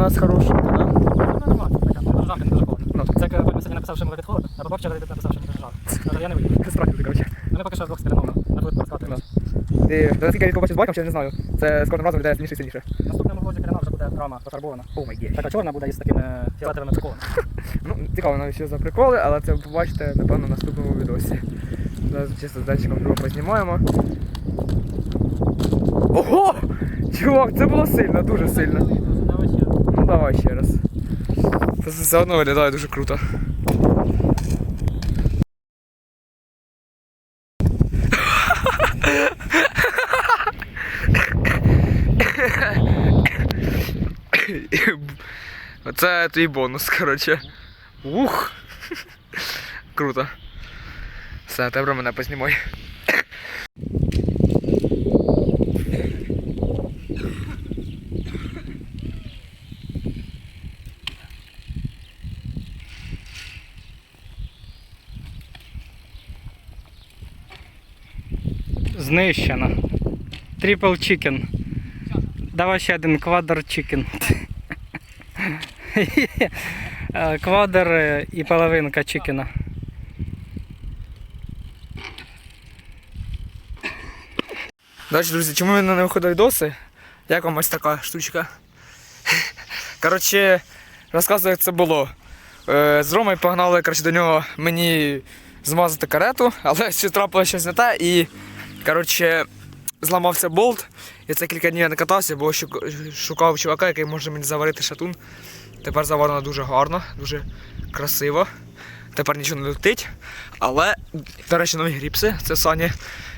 нас хорошенька, да? Ну. Ну, Це як Вадим сьогодні написав, що йому від холодно, а бабак вчора написав, що дуже жарко. Але я не вийду. Практики, коротше. Ну, ми поки що з двох сторін на флот розкатуємо. Ти, наскільки я побачив з байком, ще не знаю. Це з кожним разом йде сильніше і сильніше. В наступному влозі Кирина вже буде рама пофарбована. О май гей. Така чорна буде із такими фіолетовими приколами. Ну, цікаво навіть що за приколи, але це побачите, напевно, в наступному відосі. Зараз чисто з датчиком другого познімаємо. Ого! Чувак, це було сильно, дуже сильно. Давай ще. Ну давай ще раз. Це все одно виглядає дуже круто. Оце твій бонус, коротше. Ух! Круто. Все, тепер мене познімай. Знищено. Трипл чикен. Давай ще один квадр чикен. Квадр е, і половинка чикена. Далі, друзі, чому мене не виходить відоси? Як вам ось така штучка? Коротше, розказую, як це було. Е, З Ромою погнали коротше, до нього мені змазати карету, але ще трапилося щось не те і коротше, зламався болт. І це кілька днів я не катався, бо шукав чувака, який може мені заварити шатун. Тепер заварено дуже гарно, дуже красиво. Тепер нічого не летить. Але, до речі, нові гріпси. Це Саня.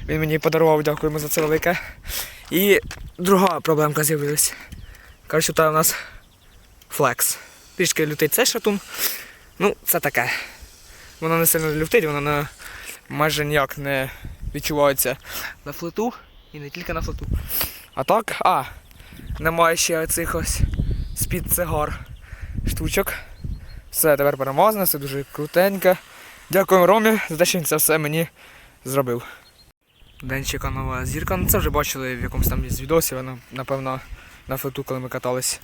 Він мені подарував, дякуємо за це велике. І друга проблемка з'явилась. Коротше, тут у нас флекс. Трішки лютить цей шатун. Ну, це таке. Воно не сильно лютить, воно не, майже ніяк не відчувається на флету і не тільки на флету. А так, а, немає ще цих ось з-під цигар штучок. Все, тепер перемазане, все дуже крутенько. Дякуємо Ромі за те, що він це все мені зробив. Денчика нова зірка. Ну це вже бачили в якомусь там із відосів, напевно, на флету, коли ми катались.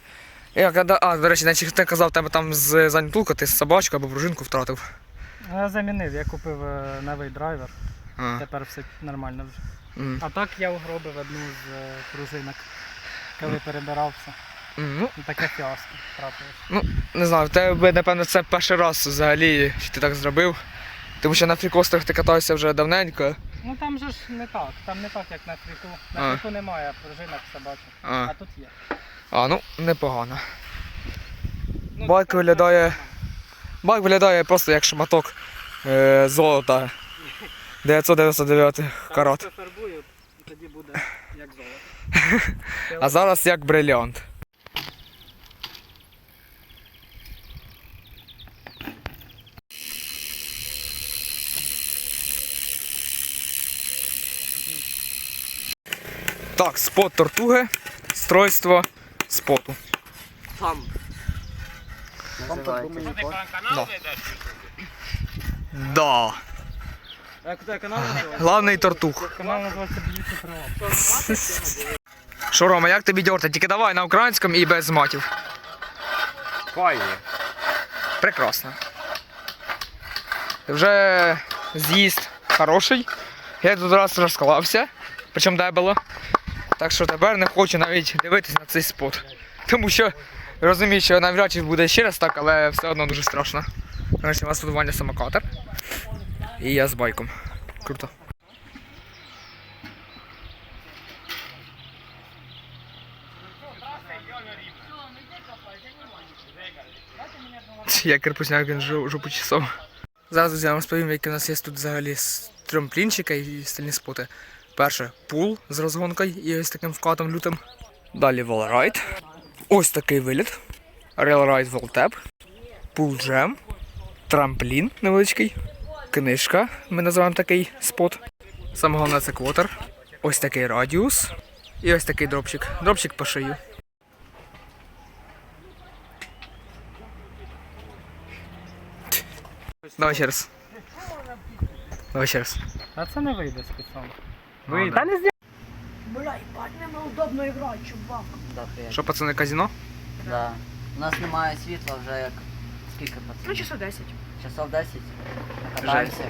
Я, а, до речі, Денчик, ти казав, тебе там з занятулка, ти собачку або пружинку втратив. Я замінив, я купив е, новий драйвер, А, тепер все нормально вже. м, А так я угробив одну з е, пружинок, коли перебирався. м, ну, таке фіаско трапилось. ну, не знаю, в тебе, напевно, це перший раз взагалі, що ти так зробив. Тому що на фрікострах ти катався вже давненько. Ну там же ж не так, там не так, як на фріку. На А. фріку немає пружинок собачок, А, а тут є. а ну, непогано. Ну, Байк виглядає-. Байк виглядає просто як шматок е, золота 999 карат. Я пофарбую, і тоді буде як золото. А зараз як бриліант. Так, спот тортуги, стройство споту. Сам. Да. А куди канал називається? Главний тортух. Канал називається Що, Рома, як тобі дьорти? Тільки давай на українському і без матів. Файні. Прекрасно. Вже з'їзд хороший. Я тут раз розклався, причому дебело. Так що тепер не хочу навіть дивитись на цей спот. Тому що розумію, що навряд чи буде ще раз так, але все одно дуже страшно. Нарешті у нас тут Ваня самокатер. І я з байком. Круто. Я кирпусняк він жопу чесав. Зараз друзі, я вам розповім, які у нас є тут взагалі з трамплінчика і стильні споти. Перше пул з розгонкою і ось таким вкатом лютим. Далі волрайд. Ось такий виліт. Рейлрайд волтеп. Пул джем. Трамплін невеличкий. Книжка. Ми називаємо такий спот. Саме головне це квотер. Ось такий радіус. І ось такий дропчик. Дропчик по шию. Давай ще раз. Давай ще раз. А це не вийде спеціально. Ну, Вийде. Та не зі... Бля, ебать, неудобно играть, чувак. Да, привет. Що, пацани, казино? Да. У нас немає світла вже як скільки Ну, пацанів? часов 10. Часов 10. Катаємося.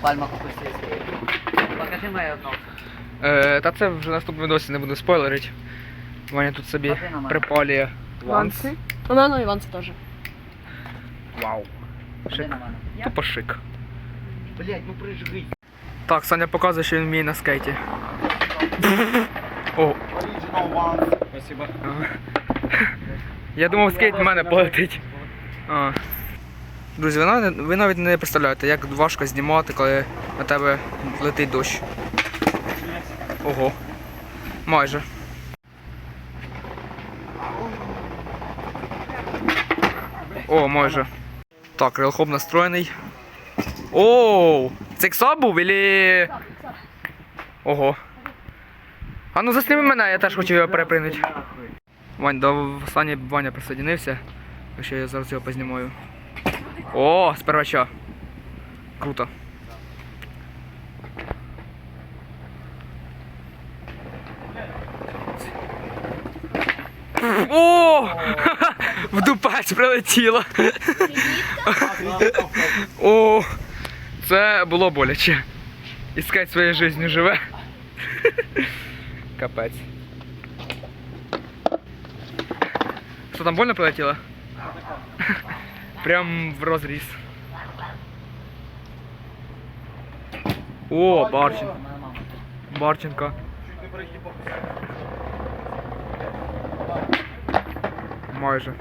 Пальма купустівський. Покажи моє одно. Е, та це вже в наступному відосі не буду спойлерити. Ваня тут собі на мене. припалює. Ванси. Ну, ну, і Ванси теж. Вау. Шик. на мене. Тупо шик. Блять, ну прижги. Так, Саня показує, що він вміє на скейті. О, Original one. Спасибо. Я думав, скейт в мене полетить. А. Друзі, ви навіть, не представляєте, як важко знімати, коли на тебе летить дощ. Ого. Майже. О, майже. Так, релхоп настроєний. Оу! Це ікса був или... Ого. А ну засніми мене, я теж хочу його перепринути. Вань, до Сані Ваня присоединився. Так що я зараз його познімаю. О, з первача. Круто. О! В дупець прилетіло. О! Це було боляче. Іскать своєю життю живе. Капець. Що там больно прилетіло? Прям в розріз. О, Барченко. Барченко. Майже.